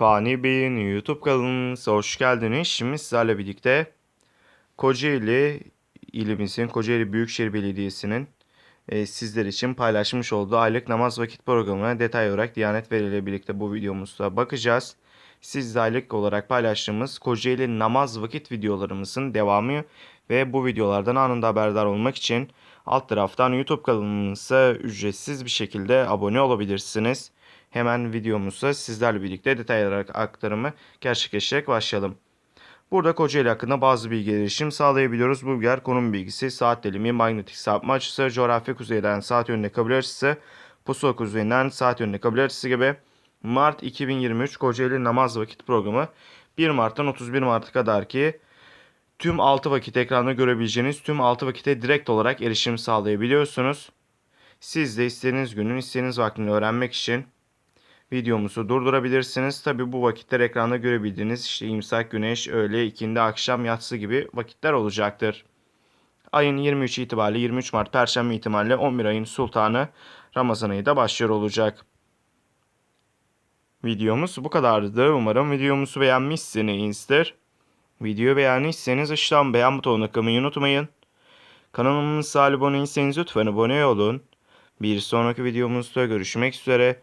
Fani Bey'in YouTube kanalımıza hoş geldiniz. Şimdi sizlerle birlikte Kocaeli ilimizin, Kocaeli Büyükşehir Belediyesi'nin e, sizler için paylaşmış olduğu aylık namaz vakit programına detay olarak Diyanet Veri ile birlikte bu videomuzda bakacağız. Sizle aylık olarak paylaştığımız Kocaeli namaz vakit videolarımızın devamı ve bu videolardan anında haberdar olmak için alt taraftan YouTube kanalımıza ücretsiz bir şekilde abone olabilirsiniz. Hemen videomuzda sizlerle birlikte detay olarak aktarımı gerçekleştirerek başlayalım. Burada Kocaeli hakkında bazı bilgiler erişim sağlayabiliyoruz. Bu bilgiler konum bilgisi, saat dilimi, manyetik sapma açısı, coğrafi kuzeyden saat yönüne kabul açısı, pusula kuzeyinden saat yönüne kabul açısı gibi Mart 2023 Kocaeli namaz vakit programı 1 Mart'tan 31 Mart'a kadar ki tüm 6 vakit ekranda görebileceğiniz tüm 6 vakite direkt olarak erişim sağlayabiliyorsunuz. Siz de istediğiniz günün istediğiniz vaktini öğrenmek için videomuzu durdurabilirsiniz. Tabi bu vakitler ekranda görebildiğiniz işte imsak, güneş, öğle, ikindi, akşam, yatsı gibi vakitler olacaktır. Ayın 23 itibariyle 23 Mart Perşembe itibariyle 11 ayın sultanı Ramazan ayı da başlıyor olacak. Videomuz bu kadardı. Umarım videomuzu beğenmişsinizdir. Videoyu beğendiyseniz aşağıdan beğen butonuna kılmayı unutmayın. Kanalımıza abone değilseniz lütfen abone olun. Bir sonraki videomuzda görüşmek üzere.